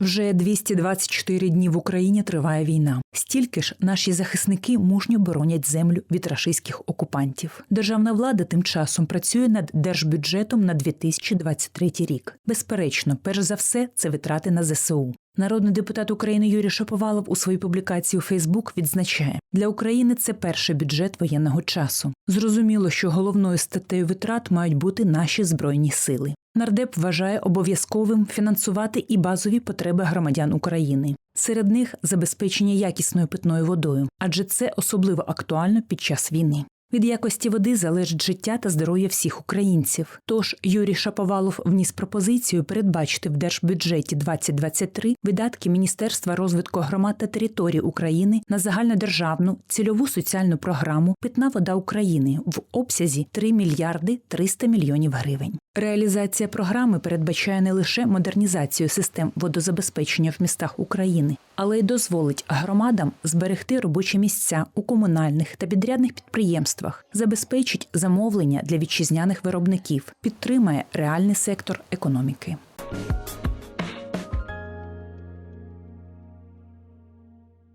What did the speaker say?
Вже 224 дні в Україні триває війна. Стільки ж наші захисники мужньо боронять землю від рашистських окупантів. Державна влада тим часом працює над держбюджетом на 2023 рік. Безперечно, перш за все, це витрати на ЗСУ. Народний депутат України Юрій Шаповалов у своїй публікації у Фейсбук відзначає, для України це перший бюджет воєнного часу. Зрозуміло, що головною статтею витрат мають бути наші збройні сили. Нардеп вважає обов'язковим фінансувати і базові потреби громадян України. Серед них забезпечення якісною питною водою, адже це особливо актуально під час війни. Від якості води залежить життя та здоров'я всіх українців. Тож Юрій Шаповалов вніс пропозицію передбачити в держбюджеті 2023 видатки Міністерства розвитку громад та територій України на загальнодержавну цільову соціальну програму Питна вода України в обсязі 3 мільярди 300 мільйонів гривень. Реалізація програми передбачає не лише модернізацію систем водозабезпечення в містах України, але й дозволить громадам зберегти робочі місця у комунальних та підрядних підприємствах, забезпечить замовлення для вітчизняних виробників, підтримає реальний сектор економіки.